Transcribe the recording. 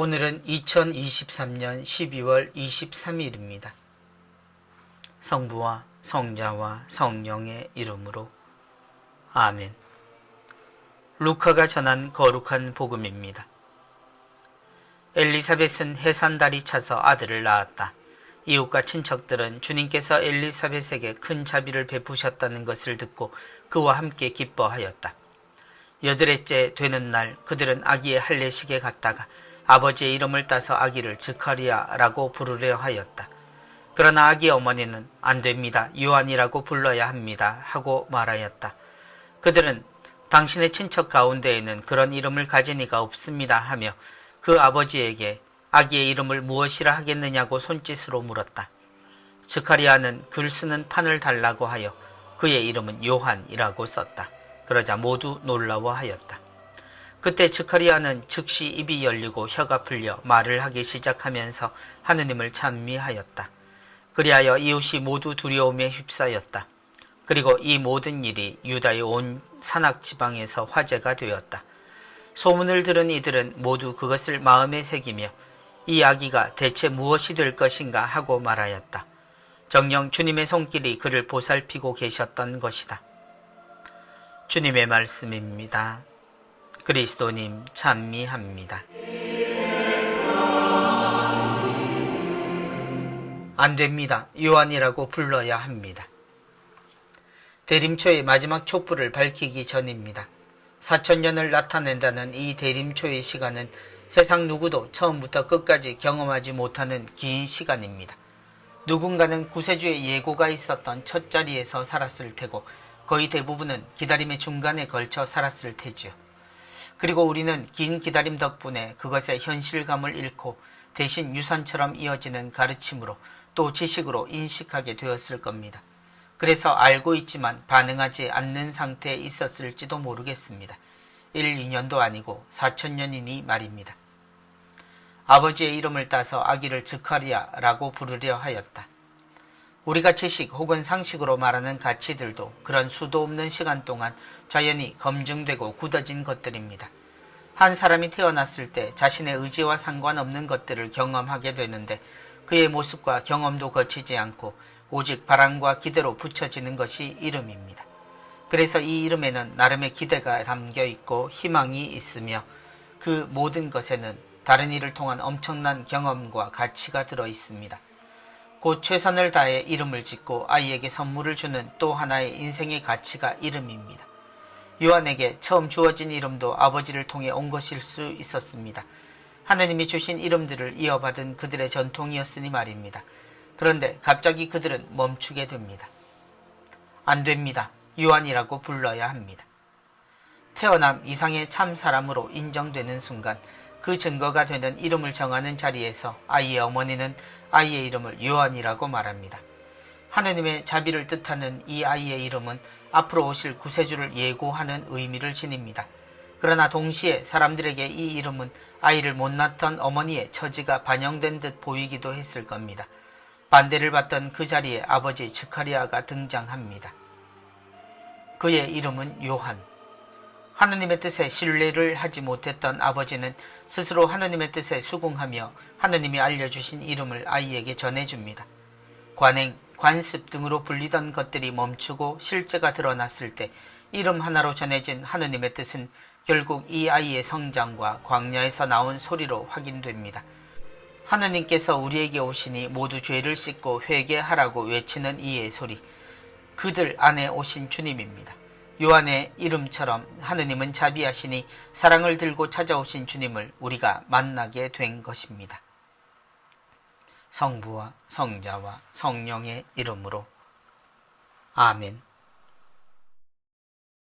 오늘은 2023년 12월 23일입니다. 성부와 성자와 성령의 이름으로 아멘. 루카가 전한 거룩한 복음입니다. 엘리사벳은 해산달이 차서 아들을 낳았다. 이웃과 친척들은 주님께서 엘리사벳에게 큰 자비를 베푸셨다는 것을 듣고 그와 함께 기뻐하였다. 여드레째 되는 날 그들은 아기의 할례식에 갔다가 아버지의 이름을 따서 아기를 즈카리아라고 부르려 하였다. 그러나 아기 어머니는 안 됩니다. 요한이라고 불러야 합니다. 하고 말하였다. 그들은 당신의 친척 가운데에는 그런 이름을 가진 이가 없습니다. 하며 그 아버지에게 아기의 이름을 무엇이라 하겠느냐고 손짓으로 물었다. 즈카리아는 글 쓰는 판을 달라고 하여 그의 이름은 요한이라고 썼다. 그러자 모두 놀라워하였다. 그때 즈카리아는 즉시 입이 열리고 혀가 풀려 말을 하기 시작하면서 하느님을 찬미하였다. 그리하여 이웃이 모두 두려움에 휩싸였다. 그리고 이 모든 일이 유다의 온 산악 지방에서 화제가 되었다. 소문을 들은 이들은 모두 그것을 마음에 새기며 이 아기가 대체 무엇이 될 것인가 하고 말하였다. 정녕 주님의 손길이 그를 보살피고 계셨던 것이다. 주님의 말씀입니다. 그리스도님 찬미합니다. 안 됩니다. 요한이라고 불러야 합니다. 대림초의 마지막 촛불을 밝히기 전입니다. 사천년을 나타낸다는 이 대림초의 시간은 세상 누구도 처음부터 끝까지 경험하지 못하는 긴 시간입니다. 누군가는 구세주의 예고가 있었던 첫 자리에서 살았을 테고 거의 대부분은 기다림의 중간에 걸쳐 살았을 테지요. 그리고 우리는 긴 기다림 덕분에 그것의 현실감을 잃고 대신 유산처럼 이어지는 가르침으로 또 지식으로 인식하게 되었을 겁니다. 그래서 알고 있지만 반응하지 않는 상태에 있었을지도 모르겠습니다. 1, 2년도 아니고 4천년이니 말입니다. 아버지의 이름을 따서 아기를 즈카리아라고 부르려 하였다. 우리가 지식 혹은 상식으로 말하는 가치들도 그런 수도 없는 시간 동안 자연히 검증되고 굳어진 것들입니다. 한 사람이 태어났을 때 자신의 의지와 상관없는 것들을 경험하게 되는데 그의 모습과 경험도 거치지 않고 오직 바람과 기대로 붙여지는 것이 이름입니다. 그래서 이 이름에는 나름의 기대가 담겨 있고 희망이 있으며 그 모든 것에는 다른 일을 통한 엄청난 경험과 가치가 들어 있습니다. 곧 최선을 다해 이름을 짓고 아이에게 선물을 주는 또 하나의 인생의 가치가 이름입니다. 요한에게 처음 주어진 이름도 아버지를 통해 온 것일 수 있었습니다. 하느님이 주신 이름들을 이어받은 그들의 전통이었으니 말입니다. 그런데 갑자기 그들은 멈추게 됩니다. 안 됩니다. 요한이라고 불러야 합니다. 태어남 이상의 참 사람으로 인정되는 순간 그 증거가 되는 이름을 정하는 자리에서 아이의 어머니는 아이의 이름을 요한이라고 말합니다. 하느님의 자비를 뜻하는 이 아이의 이름은 앞으로 오실 구세주를 예고하는 의미를 지닙니다. 그러나 동시에 사람들에게 이 이름은 아이를 못 낳던 어머니의 처지가 반영된 듯 보이기도 했을 겁니다. 반대를 받던 그 자리에 아버지 즈카리아가 등장합니다. 그의 이름은 요한. 하느님의 뜻에 신뢰를 하지 못했던 아버지는 스스로 하느님의 뜻에 수긍하며 하느님이 알려주신 이름을 아이에게 전해줍니다. 관행, 관습 등으로 불리던 것들이 멈추고 실제가 드러났을 때 이름 하나로 전해진 하느님의 뜻은 결국 이 아이의 성장과 광야에서 나온 소리로 확인됩니다. 하느님께서 우리에게 오시니 모두 죄를 씻고 회개하라고 외치는 이의 소리. 그들 안에 오신 주님입니다. 요한의 이름처럼 하느님은 자비하시니 사랑을 들고 찾아오신 주님을 우리가 만나게 된 것입니다. 성부와 성자와 성령의 이름으로 아멘.